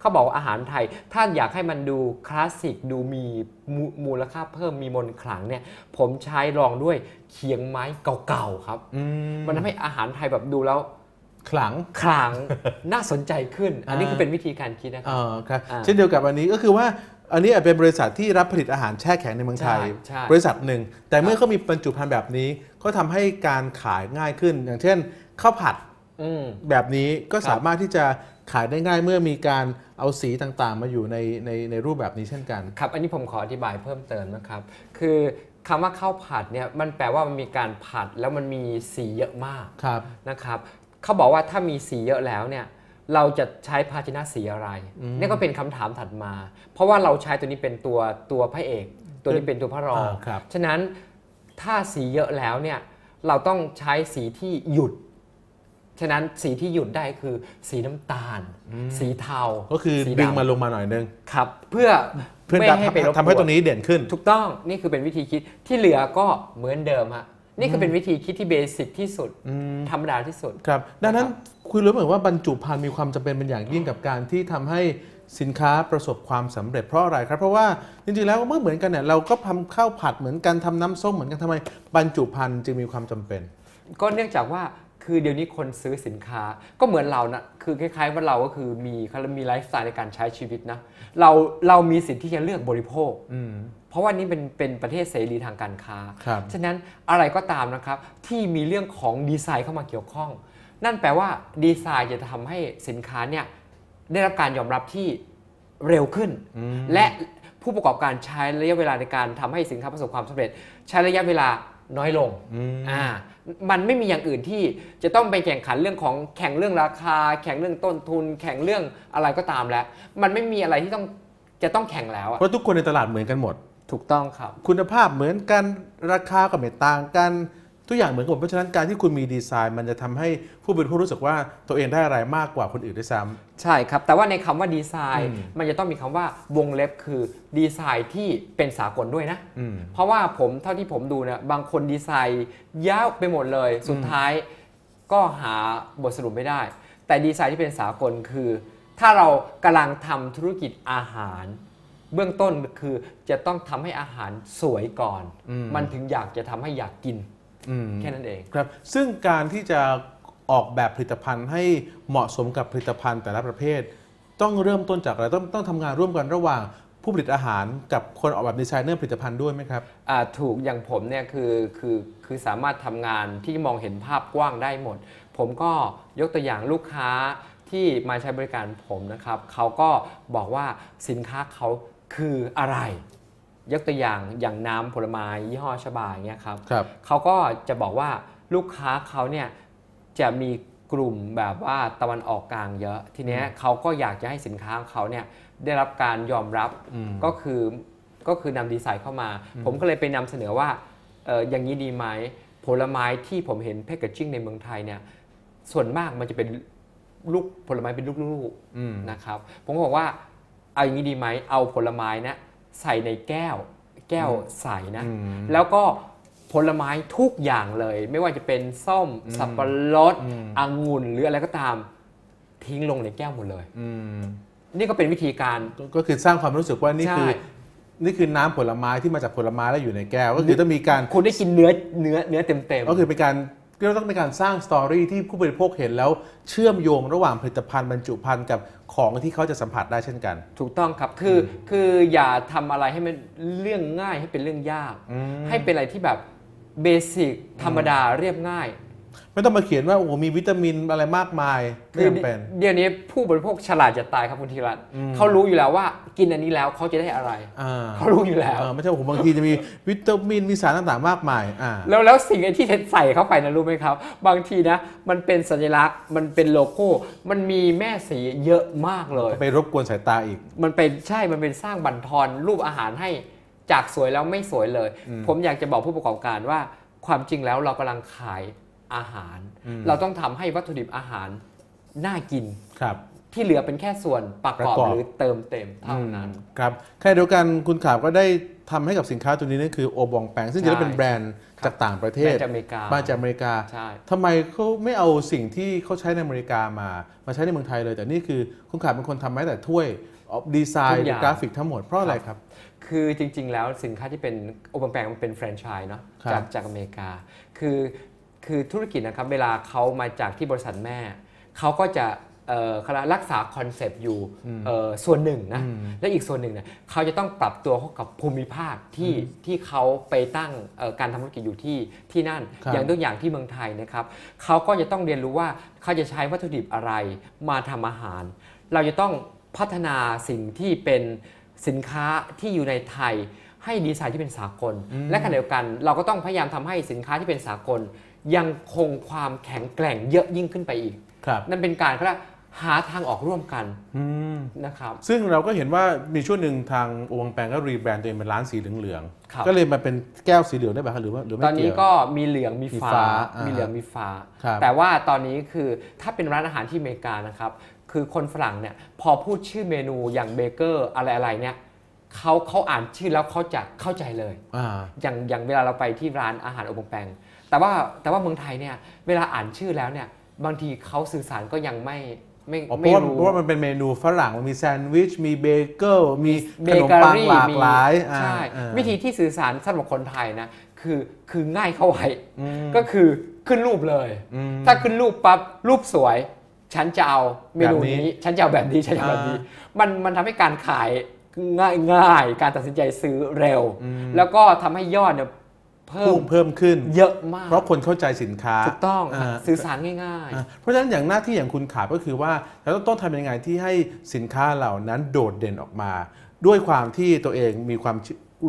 เขาบอกว่าอาหารไทย ถ้าอยากให้มันดูคลาสสิกดูมีมูมูลค่าเพิ่มมีมนต์ขลังเนี่ย ผมใช้รองด้วยเคียงไม้เก่าๆครับอืมมันทำให้อาหารไทยแบบดูแล้วขลังขลังน่าสนใจขึ้น อันนี้คือเป็นวิธีการคิดนะคเอรับอครับอ่าเช่นเดียวกับอันนี้ก็คือว่าอันนี้อาจเป็นบริษัทที่รับผลิตอาหารแช่แข็งในเมืองไทยใช่ใช่บริษัทหนึ่ง แต่เมื่อเขามีบรรจุภัณฑ์แบบนี้ก็ทำให้การขายง่ายขึ้น อย่างเช่นข้าวผัดอืม แบบนี้ก็ครับสามารถที่จะขายได้ง่ายเมื่อมีการเอาสีต่างๆ มาอยู่ในในในรูปแบบนี้เช่นกันครับ อันนี้ผมขออธิบายเพิ่มเติมนะครับ คือคำว่าข้าวผัดเนี่ยมันแปลว่ามันมีการผัดแล้วมันมีสีเยอะมากครับนะครับเขาบอกว่าถ้ามีสีเยอะแล้วเนี่ยเราจะใช้ภาชนะสีอะไรอืมนี่ก็เป็นคำถามถัดมา เพราะว่าเราใช้ตัวนี้เป็นตัวตัวพระเอก ตัวนี้เป็นตัวพระรองอ่าครับฉะนั้นถ้าสีเยอะแล้วเนี่ยเราต้องใช้สีที่หยุด ฉะนั้นสีที่หยุดได้คือสีน้ำตาล สีเทาก็คือสีดึงดำมาลงมาหน่อยนึงครับ เพื่อเพื่อไม่ให้ไปรบกวนทำให้ตรงนี้เด่นขึ้น ถูกต้องนี่คือเป็นวิธีคิดที่เหลือก็เหมือนเดิมฮะนี่คือเป็นวิธีคิดที่เบสิกที่สุดอืมธรรมดาที่สุดครับดังนั้นคุณรู้ไหมว่าบรรจุภัณฑ์มีความจำเป็นเป็นอย่างยิ่งกับการที่ทำให้สินค้าประสบความสำเร็จเพราะอะไรครับ เพราะว่าจริงๆแล้วเมื่อเหมือนกันเนี่ยเราก็ทำข้าวผัดเหมือนกันทำน้ำส้มเหมือนกันทำไมบรรจุภัณฑ์จึงมีความจำเป็น ก็เนื่องจากว่า คือเดี๋ยวนี้คนซื้อสินค้าก็เหมือนเรานะคือคล้ายๆว่าเราก็คือมีเขามีไลฟ์สไตล์ในการใช้ชีวิตนะเราเรามีสิทธิ์ที่จะเลือกบริโภคอืมเพราะว่านี่เป็นเป็นประเทศเสรีทางการค้าครับฉะนั้นอะไรก็ตามนะครับที่มีเรื่องของดีไซน์เข้ามาเกี่ยวข้อง นั่นแปลว่าดีไซน์จะทำให้สินค้าเนี่ยได้รับการยอมรับที่เร็วขึ้นอืมและผู้ประกอบการใช้ระยะเวลาในการทำให้สินค้าประสบความสำเร็จ ใช้ระยะเวลา น้อยลงอืมอ่ามันไม่มีอย่างอื่นที่จะต้องไปแข่งขันเรื่องของแข่งเรื่องราคา แข่งเรื่องต้นทุน แข่งเรื่องอะไรก็ตามแล้ว มันไม่มีอะไรที่ต้องจะต้องแข่งแล้วอะเพราะทุกคนในตลาดเหมือนกันหมด ถูกต้องครับ คุณภาพเหมือนกันราคาก็ไม่ต่างกัน ทุกอย่างเหมือนกันหมดเพราะฉะนั้นการที่คุณมีดีไซน์ มันจะทำให้ผู้บริโภครู้สึกว่าตัวเองได้อะไรมากกว่าคนอื่นด้วยซ้ำใช่ครับ แต่ว่าในคำว่าดีไซน์อืมมันจะต้องมีคำว่าวงเล็บคือดีไซน์ที่เป็นสากลด้วยนะอืมเพราะว่าผมเท่าที่ผมดูเนี่ยบางคนดีไซน์ยาวไปหมดเลย สุดท้ายก็หาบทสรุปไม่ได้ แต่ดีไซน์ที่เป็นสากลคือ ถ้าเรากำลังทำธุรกิจอาหารเบื้องต้นคือจะต้องทำให้อาหารสวยก่อนอืมมันถึงอยากจะทำให้อยากกินอืม แค่นั้นเองครับซึ่งการที่จะออกแบบผลิตภัณฑ์ให้เหมาะสมกับผลิตภัณฑ์แต่ละประเภท ต้องเริ่มต้นจากอะไรต้องต้องทำงานร่วมกันระหว่างผู้ผลิตอาหารกับคนออกแบบดีไซเนอร์ผลิตภัณฑ์ด้วยไหมครับอ่าถูกอย่างผมเนี่ยคือคือคือสามารถทำงานที่มองเห็นภาพกว้างได้หมด ผมก็ยกตัวอย่างลูกค้าที่มาใช้บริการผมนะครับเขาก็บอกว่าสินค้าเขาคืออะไร ยกตัวอย่างอย่างน้ำผลไม้ยี่ห้อชบาอย่างเงี้ยครับครับ เขาก็จะบอกว่าลูกค้าเขาเนี่ยจะมีกลุ่มแบบว่าตะวันออกกลางเยอะ ทีเนี้ยเขาก็อยากจะให้สินค้าของเขาเนี่ยได้รับการยอมรับอืมก็คือก็คือนำดีไซน์เข้ามา ผมก็เลยไปนำเสนอว่าเอออย่างนี้ดีไหมผลไม้ที่ผมเห็นแพคเกจจิ้งในเมืองไทยเนี่ยส่วนมากมันจะเป็นลูกผลไม้เป็นลูกอืมๆนะครับ ผมก็บอกว่าเอาอย่างนี้ดีไหมเอาผลไม้นะ ใส่ในแก้ว แก้วใสนะอืมแล้วก็ผลไม้ทุกอย่างเลย ไม่ว่าจะเป็นส้มสับปะรดอืมองุ่นหรืออะไรก็ตามทิ้งลงในแก้วหมดเลยอืมนี่ก็เป็นวิธีการก็ก็คือสร้างความรู้สึกว่านี่คือใช่นี่คือน้ำผลไม้ที่มาจากผลไม้แล้วอยู่ในแก้ว ก็คือต้องมีการคุณได้กินเนื้อเนื้อเนื้อเต็มเต็มๆก็คือเป็นการ ก็ต้องเป็นการสร้างสตอรี่ที่ผู้บริโภคเห็นแล้วเชื่อมโยงระหว่างผลิตภัณฑ์บรรจุภัณฑ์กับของที่เขาจะสัมผัสได้เช่นกัน ถูกต้องครับคืออคืออย่าทำอะไรให้มันเรื่องง่ายให้เป็นเรื่องยากอืมให้เป็นอะไรที่แบบเบสิกธรรมดาเรียบง่าย ไม่ต้องมาเขียนว่าโอ้โหมีวิตามินอะไรมากมายไม่จำเป็น เดี๋ยวนี้ผู้บริโภคฉลาดจะตายครับคุณธีรัตน์อืมเขารู้อยู่แล้วว่ากินอันนี้แล้วเขาจะได้อะไรอ่าเขารู้อยู่แล้วเออไม่ใช่ว่าผมบางทีจะมีวิตามินมีสารต่างๆมากมายอ่าแล้วแล้วสิ่งไอ้ที่ใส่เข้าไปนะรู้ไหมครับ บางทีนะมันเป็นสัญลักษณ์มันเป็นโลโก้ มันมีแม่สีเยอะมากเลย ไปรบกวนสายตาอีก มันเป็นใช่มันเป็นสร้างบั่นทอนรูปอาหารให้จากสวยแล้วไม่สวยเลยอืมผมอยากจะบอกผู้ประกอบการว่าความจริงแล้วเรากำลังขาย อาหารอืมเราต้องทำให้วัตถุดิบอาหารน่ากินครับ ที่เหลือเป็นแค่ส่วนประกอบประกอบหรือเติมเต็มเท่านั้นครับแค่เดียวกันคุณขาวก็ได้ทำให้กับสินค้าตัวนี้นั่นคือโอบองแปงซึ่งจริงๆแล้วเป็นแบรนด์จากต่างประเทศแบรนด์จากอเมริกามาจากอเมริกาใช่ทำไมเขาไม่เอาสิ่งที่เขาใช้ในอเมริกามา มาใช้ในเมืองไทยเลย แต่นี่คือคุณขาดเป็นคนทำแม้แต่ถ้วยออกดีไซทุน์กอย่างกราฟิกทั้งหมดเพราะอะไรครับ คือจริงๆแล้วสินค้าที่เป็นโอเปนแปลงมันเป็นแฟรนไชส์เนาะครับจากจากอเมริกา คือ คือธุรกิจนะครับเวลาเขามาจากที่บริษัทแม่เขาก็จะเอ่อเขาเรียกรักษาคอนเซปต์อยู่เอ่อส่วนหนึ่งนะอืมและอีกส่วนหนึ่งเนี่ยเขาจะต้องปรับตัวเข้ากับภูมิภาคที่ที่เขาไปตั้งเอ่อการทำธุรกิจอยู่ที่ที่นั่นครับอย่างตัวอย่างที่เมืองไทยนะครับเขาก็จะต้องเรียนรู้ว่าเขาจะใช้วัตถุดิบอะไรมาทำอาหาร เราจะต้องพัฒนาสิ่งที่เป็นสินค้าที่อยู่ในไทย ให้ดีไซน์ที่เป็นสากล และขณะเดียวกัน เราก็ต้องพยายามทำให้สินค้าที่เป็นสากล ยังคงความแข็งแกร่งเยอะยิ่งขึ้นไปอีกครับนั่นเป็นการเขาเรียกหาทางออกร่วมกันอืมนะครับ ซึ่งเราก็เห็นว่ามีช่วงหนึ่งทางโอบองแปงก็รีแบรนด์ตัวเองเป็นร้านสีเหลืองครับๆก็เลยมาเป็นแก้วสีเหลืองได้ไหมครับหรือว่าหรือไม่ตอนนี้เกี่ยวก็มีเหลืองมีมีฟ้าฟ้าอ่ามีมีเหลืองมีฟ้าครับแต่ว่าตอนนี้คือถ้าเป็นร้านอาหารที่อเมริกานะครับ คือคนฝรั่งเนี่ยพอพูดชื่อเมนูอย่างเบเกอร์อะไรอะไรๆเนี่ย เขาเขาอ่านชื่อแล้วเขาจะเข้าใจเลยอ่าอย่างอย่างเวลาเราไปที่ร้านอาหารอบแปงแต่ว่าแต่ว่าเมืองไทยเนี่ยเวลาอ่านชื่อแล้วเนี่ยบางทีเขาสื่อสารก็ยังไม่ไม่อ๋อเพไม่ราะว่ารู้ เพราะว่ามันเป็นเมนูฝรั่งมันมีแซนด์วิช มีเบเกิลมีเบขนมเกอปังรี่หลากมีหลายอ่าใช่ อ่า วิธีที่สื่อสารสำหรับคนไทยนะ คือคือง่ายเข้าไว้อืมก็คือขึ้นรูปเลย อืมถ้าขึ้นรูปปั๊บรูปสวย ฉันจะเอาเมนูแบบนี้ นี้ฉันจะเอาแบบนี้ฉันจะเอาแบบนี้ มันมันทำให้การขาย ง่ายง่ายการตัดสินใจซื้อเร็ว แล้วก็ทำให้ยอดเนี่ยเพิ่พุ่มงเพิ่มขึ้นเยอะมาก เพราะคนเข้าใจสินค้าถูกต้องอ่าสื่อสารง่ายอ่าเพราะฉะนั้นอย่างหน้าที่อย่างคุณขาก็คือว่าเราต้องต้องทำยังไงที่ให้สินค้าเหล่านั้นโดดเด่นออกมา ด้วยความที่ตัวเองมีความ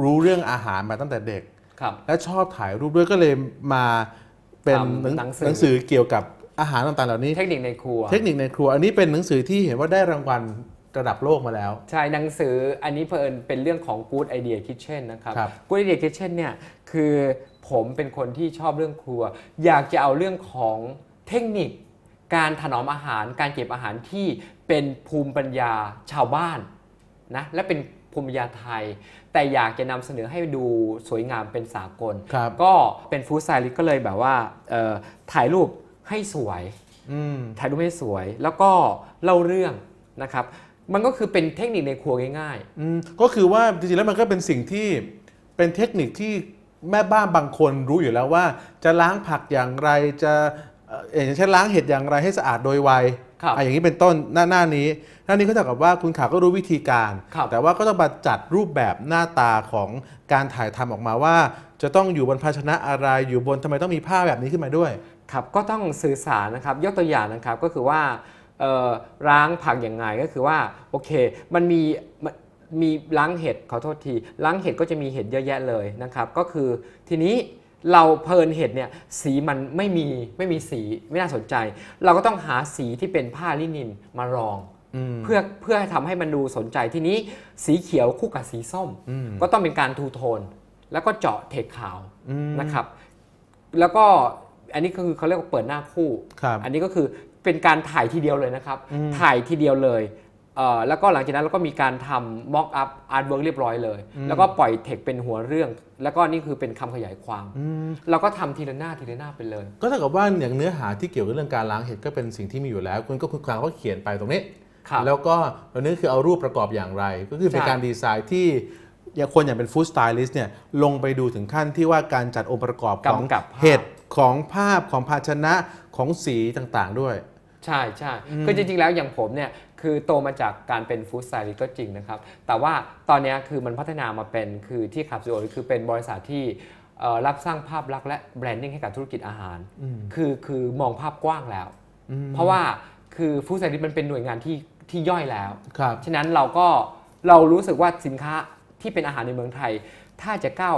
รู้เรื่องอาหารมาตั้งแต่เด็กๆครับและชอบถ่ายรูปด้วยก็เลยมาเป็นทำหนังหนังสือหนังสือเกี่ยวกับอาหารต่างๆเหล่านี้ เทคนิคในครัว เทคนิคในครัว อันนี้เป็นหนังสือที่เห็นว่าได้รางวัล ระดับโลกมาแล้ว ใช่หนังสืออันนี้เพอิญเป็นเรื่องของ Good Idea Kitchen นะครับ ครับ Good Idea Kitchen เนี่ยคือผมเป็นคนที่ชอบเรื่องครัว อยากจะเอาเรื่องของเทคนิค การถนอมอาหาร การเก็บอาหารที่เป็นภูมิปัญญาชาวบ้านนะและเป็นภูมิปัญญาไทย แต่อยากจะนำเสนอให้ดูสวยงามเป็นสากล ครับ ก็เป็นฟู้ดไซลิสก็เลยแบบว่าเอ่อถ่ายรูปให้สวย อืม ถ่ายรูปให้สวยแล้วก็เล่าเรื่องนะครับ มันก็คือเป็นเทคนิคในครัวง่ายอืมก็คือว่าจริงๆแล้วมันก็เป็นสิ่งที่เป็นเทคนิคที่แม่บ้านบางคนรู้อยู่แล้วว่า จะล้างผักอย่างไรจะเอ่ออย่างเช่นล้างเห็ดอย่างไรให้สะอาดโดยไวครับ อะอย่างนี้เป็นต้นหน้าหน้านี้ หน้านี้ก็เท่ากับว่าคุณขาก็รู้วิธีการ ครับ แต่ว่าก็ต้องมาจัดรูปแบบหน้าตาของการถ่ายทำออกมาว่า จะต้องอยู่บนภาชนะอะไรอยู่บนทำไมต้องมีผ้าแบบนี้ขึ้นมาด้วยๆครับก็ต้องสื่อสารนะครับยกตัวอย่างนะครับก็คือว่าเอ่อ ล้างผักอย่างไงก็คือว่าโอเคมันมีมันมีล้างเห็ดขอโทษทีล้างเห็ดก็จะมีเห็ดเยอะแยะเลยนะครับ ก็คือทีนี้เราเพลินเห็ดเนี่ยสีมันไม่มีไม่มีสีไม่น่าสนใจ เราก็ต้องหาสีที่เป็นผ้าลินินมารองอืมเพื่อเพื่อให้ทำให้มันดูสนใจทีนี้สีเขียวคู่กับสีส้มอืมก็ต้องเป็นการทูโทน แล้วก็เจาะเทคขาวอืมนะครับ แล้วก็อันนี้ก็คือเขาเรียกว่าเปิดหน้าคู่ครับอันนี้ก็คือ เป็นการถ่ายทีเดียวเลยนะครับอืมถ่ายทีเดียวเลยเอ่อแล้วก็หลังจากนั้นเราก็มีการทำ mock up artwork เรียบร้อยเลยอืมแล้วก็ปล่อยเทคเป็นหัวเรื่อง แล้วก็นี่คือเป็นคำขยายความอืมเราก็ทำทีละหน้าทีละหน้าไปเลย ก็เท่ากับว่าอย่างเนื้อหาที่เกี่ยวกับเรื่องการล้างเห็ดก็เป็นสิ่งที่มีอยู่แล้วคุณก็คุณกลางก็เขียนไปตรงนี้ครับแล้วก็ตัวนี้คือเอารูปประกอบอย่างไร ก็คือเป็นใช่การดีไซน์ที่อย่างคนอย่างเป็นฟู้ดสไตลิสต์เนี่ยลงไปดูถึงขั้นที่ว่าการจัดองค์ประกอบของกำกับภาพเห็ดของภาพของภาชนะของสีต่างๆด้วย ใช่ใช่คือจริงๆแล้วอย่างผมเนี่ยคือโตมาจากการเป็นฟู้ดสไตลิสต์ก็จริงนะครับ แต่ว่าตอนเนี้ยคือมันพัฒนามาเป็นคือที่ขับซูโอคือเป็นบริษัทที่เอ่อรับสร้างภาพลักษณ์และแบรนดิ้งให้กับธุรกิจอาหาร คือคือมองภาพกว้างแล้ว เพราะว่าคือฟู้ดสไตลิสต์มันเป็นหน่วยงานที่ที่ย่อยแล้วครับฉะนั้นเราก็เรารู้สึกว่าสินค้าที่เป็นอาหารในเมืองไทย ถ้าจะก้าว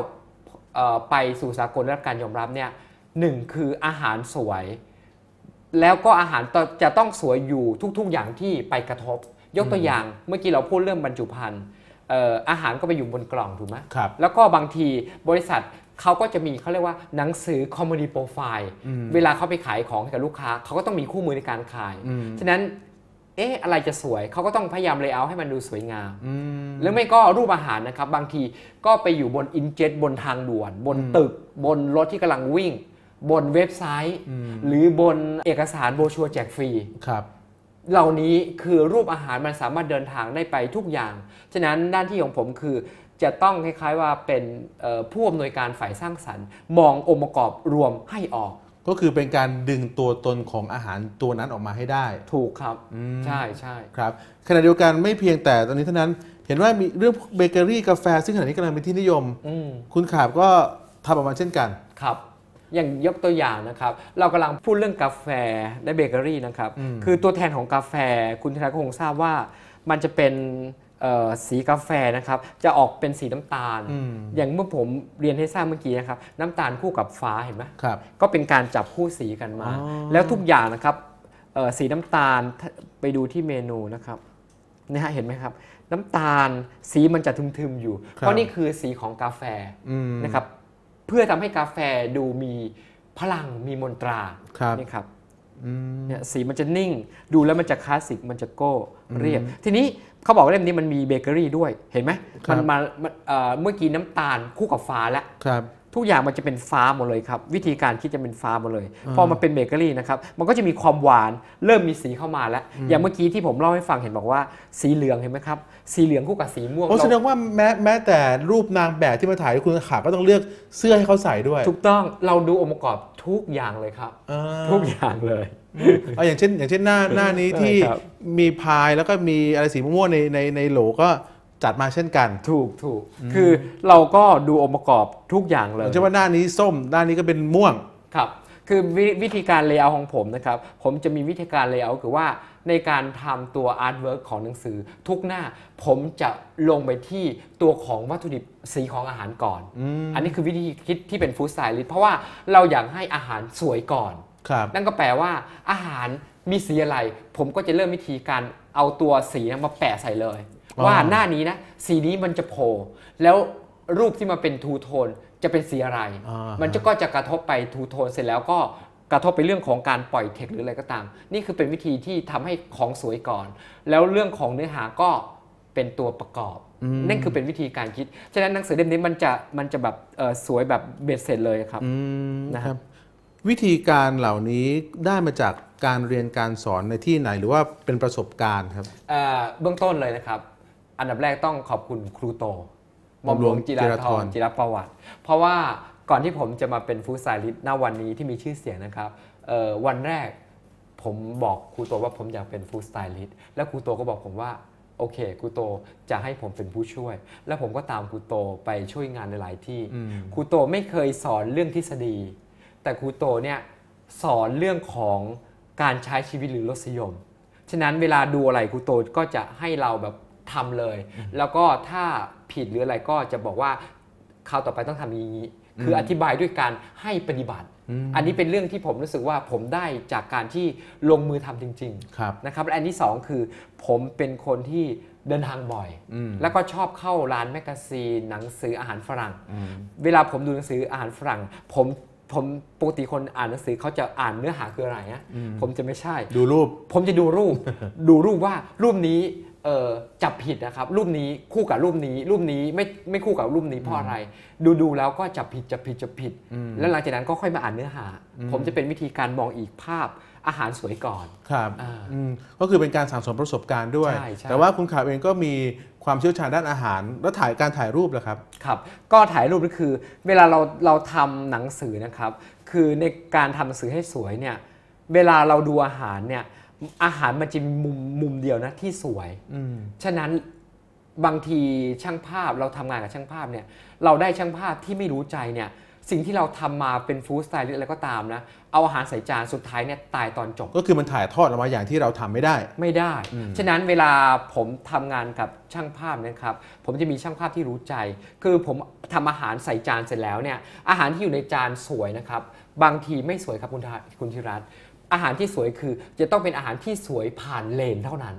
เอ่อไปสู่สากลได้รับการยอมรับเนี่ยหนึ่งคืออาหารสวย แล้วก็อาหารจะจะต้องสวยอยู่ทุกๆอย่างที่ไปกระทบ ยกตัวอย่างเมื่อกี้เราพูดเรื่องบรรจุภัณฑ์เอ่ออาหารก็ไปอยู่บนกล่องถูกไหมครับแล้วก็บางทีบริษัทเขาก็จะมีเขาเรียกว่าหนังสือ commodity profile เวลาเขาไปขายของให้กับลูกค้าเขาก็ต้องมีคู่มือในการขายอืมฉะนั้นเอ๊ะอะไรจะสวยเขาก็ต้องพยายามเลเยอร์ให้มันดูสวยงามอืมหรือไม่ก็รูปอาหารนะครับ บางทีก็ไปอยู่บนอินเจ็ตบนทางด่วน บนตึกบนรถที่กำลังวิ่ง บนเว็บไซต์ หรือบนเอกสารโบรชัวร์แจกฟรีครับเหล่านี้คือรูปอาหารมันสามารถเดินทางได้ไปทุกอย่าง ฉะนั้นหน้าที่ของผมคือจะต้องคล้ายๆว่าเป็นเอ่อผู้อำนวยการฝ่ายสร้างสรรค์ มององค์ประกอบรวมให้ออก ก็คือเป็นการดึงตัวตนของอาหารตัวนั้นออกมาให้ได้ ถูกครับใช่ใช่ครับขณะเดียวกันไม่เพียงแต่ตอนนี้เท่านั้นเห็นว่ามีเรื่องเบเกอรี่กาแฟ ซึ่งขณะนี้กำลังเป็นที่นิยมอืมคุณขาบก็ทำออกมาเช่นกันครับ อย่างยกตัวอย่างนะครับ เรากำลังพูดเรื่องกาแฟและเบเกอรี่นะครับอืมคือตัวแทนของกาแฟคุณธนาก็คงทราบว่ามันจะเป็นเอ่อสีกาแฟนะครับ จะออกเป็นสีน้ำตาลอืมอย่างเมื่อผมเรียนให้ทราบเมื่อกี้นะครับ น้ำตาลคู่กับฟ้าเห็นไหมครับก็เป็นการจับคู่สีกันมาอ๋อแล้วทุกอย่างนะครับเอ่อสีน้ำตาลถ้าไปดูที่เมนูนะครับนะฮะเห็นไหมครับ น้ำตาลสีมันจะทึมๆอยู่ เพราะนี่คือสีของกาแฟอืมนะครับ เพื่อทำให้กาแฟดูมีพลังมีมนตราครับนี่ครับอืมเนี่ยสีมันจะนิ่ง ดูแล้วมันจะคลาสสิกมันจะโก้เรียบ ทีนี้เขาบอกว่าเล่มนี้มันมีเบเกอรี่ด้วยเห็นไหมครับมันมามันเอ่อเมื่อกี้น้ำตาลคู่กับฟ้าแล้วครับ ทุกอย่างมันจะเป็นฟ้าหมดเลยครับ วิธีการคิดจะเป็นฟ้าหมดเลย พอมาเป็นเบเกอรี่นะครับ มันก็จะมีความหวานเริ่มมีสีเข้ามาแล้ว อย่างเมื่อกี้ที่ผมเล่าให้ฟังเห็นบอกว่าสีเหลืองเห็นไหมครับ สีเหลืองคู่กับสีม่วงโอ้แสดเรางว่าแม้แม้แต่รูปนางแบบที่มาถ่ายคุณขาบก็ต้องเลือกเสื้อให้เขาใส่ด้วย ถูกต้องเราดูองค์ประกอบทุกอย่างเลยครับอ่าทุกอย่างเลยเอาอย่างเช่น อย่างเช่นหน้าหน้านี้ใช่ที่ครับมีพายแล้วก็มีอะไรสีม่วงๆในในในโหลก็ จัดมาเช่นกัน ถูกถูกคือเราก็ดูองค์ประกอบทุกอย่างเลยอย่างเช่นว่าหน้านี้ส้มหน้านี้ก็เป็นม่วงครับ คือววิธีการเลเยอร์ของผมนะครับ ผมจะมีวิธีการเลเยอร์คือว่าในการทำตัวอาร์ตเวิร์กของหนังสือ ทุกหน้าผมจะลงไปที่ตัวของวัตถุดิบสีของอาหารก่อนอันนี้คือวิธีคิดที่เป็นฟู้ดสไตลิสต์เพราะว่าเราอยากให้อาหารสวยก่อนครับนั่นก็แปลว่าอาหารมีสีอะไร ผมก็จะเริ่มวิธีการเอาตัวสีนั้นมาแปะใส่เลยอ๋อ ว่าหน้านี้นะสีนี้มันจะโผล่แล้วรูปที่มาเป็นทูโทนจะเป็นสีอะไรอ่ามันจะก็จะกระทบไปทูโทนเสร็จแล้วก็กระทบไปเรื่องของการปล่อยเทคหรืออะไรก็ตาม นี่คือเป็นวิธีที่ทำให้ของสวยก่อน แล้วเรื่องของเนื้อหาก็เป็นตัวประกอบ นั่นคือเป็นวิธีการคิด ฉะนั้นหนังสือเล่มนี้มันจะมันจะแบบเอ่อสวยแบบเบ็ดเสร็จเลยครับอืมนะคครัรับบวิธีการเหล่านี้ได้มาจากการเรียนการสอนในที่ไหนหรือว่าเป็นประสบการณ์ครับเอ่อเบื้องต้นเลยนะครับ อันดับแรกต้องขอบคุณครูโตหหมม่ออมมหหลลววงงจิราจิราธธรรจิรประวัติ เพราะว่าก่อนที่ผมจะมาเป็นฟู้ดไซลิสต์ณวันนี้ที่มีชื่อเสียงนะครับเอ่อวันแรกผมบอกครูโตว่าผมอยากเป็นฟู้ดสไตลิสต์แล้วครูโตก็บอกผมว่าโอเคครูโตจะให้ผมเป็นผู้ช่วย แล้วผมก็ตามครูโตไปช่วยงานหลายๆที่อืมครูโตไม่เคยสอนเรื่องทฤษฎี แต่ครูโตเนี่ยสอนเรื่องของการใช้ชีวิตหรือรสนิยม ฉะนั้นเวลาดูอะไรครูโตก็จะให้เราแบบ ทำเลย แล้วก็ถ้าผิดหรืออะไรก็จะบอกว่าคราวต่อไปต้องทำอย่างนี้ คืออธิบายด้วยการให้ปฏิบัติ อันนี้เป็นเรื่องที่ผมรู้สึกว่าผมได้จากการที่ลงมือทำจริงครับๆนะครับและอันที่สองคือผมเป็นคนที่เดินทางบ่อยอืมแล้วก็ชอบเข้าร้านแมกกาซีนหนังสืออาหารฝรั่ง เวลาผมดูหนังสืออาหารฝรั่ง ผมผมปกติคนอ่านหนังสือเขาจะอ่านเนื้อหาคืออะไรนะผมจะไม่ใช่ ดูรูป ผมจะดูรูป ดูรูปว่ารูปนี้เอ่อ จับผิดนะครับรูปนี้คู่กับรูปนี้ รูปนี้ไม่ไม่คู่กับรูปนี้เพราะอะไร ดูดูแล้วก็จับผิดจับผิดจับผิด แล้วหลังจากนั้นก็ค่อยมาอ่านเนื้อหา ผมจะเป็นวิธีการมองอีกภาพอาหารสวยก่อนครับอ่าอืมก็คือเป็นการสั่งสมประสบการณ์ด้วยใช่ใช่แต่ว่าคุณขาบเองก็มีความเชี่ยวชาญด้านอาหาร แล้วถ่ายการถ่ายรูปเหรอครับครับ ก็ถ่ายรูปก็คือ เวลาเราเราทำหนังสือนะครับ คือในการทำหนังสือให้สวยเนี่ยเวลาเราดูอาหารเนี่ย อาหารมันจะมีมุมมุมเดียวนะที่สวยอืมฉะนั้นบางทีช่างภาพเราทำงานกับช่างภาพเนี่ย เราได้ช่างภาพที่ไม่รู้ใจเนี่ย สิ่งที่เราทำมาเป็นฟู้ดสไตล์หรืออะไรก็ตามนะ เอาอาหารใส่จานสุดท้ายเนี่ยตายตอนจบ ก็คือมันถ่ายทอดออกมาอย่างที่เราทำไม่ได้ ไม่ได้ ฉะนั้นเวลาผมทำงานกับช่างภาพเนะครับ ผมจะมีช่างภาพที่รู้ใจ คือผมทำอาหารใส่จานเสร็จแล้วเนี่ย อาหารที่อยู่ในจานสวยนะครับ บางทีไม่สวยครับคุณทาคุณธิรัตน์ อาหารที่สวยคือ จะต้องเป็นอาหารที่สวยผ่านเลนเท่านั้น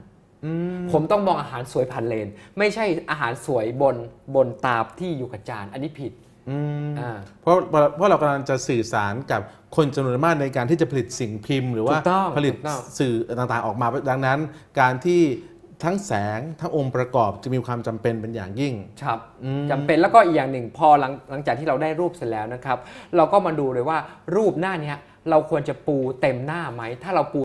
ผมต้องมองอาหารสวยผ่านเลน ไม่ใช่อาหารสวยบนบนตาที่อยู่กับจาน อันนี้ผิดอืมอ่าเพราะเพราะเรากำลังจะสื่อสารกับคนจำนวนมากในการที่จะผลิตสิ่งพิมพ์ หรือว่าถูกต้องผลิตถูกต้องสื่อต่างๆออกมาดังนั้น การที่ทั้งแสงทั้งองค์ประกอบจะมีความจำเป็นเป็นอย่างยิ่ง ครับอืมจำเป็นแล้วก็อีกอย่างหนึ่งพอหลังหลังจากที่เราได้รูปเสร็จแล้วนะครับ เราก็มาดูเลยว่ารูปหน้าเนี้ย เราควรจะปูเต็มหน้าไหม ถ้าเราปู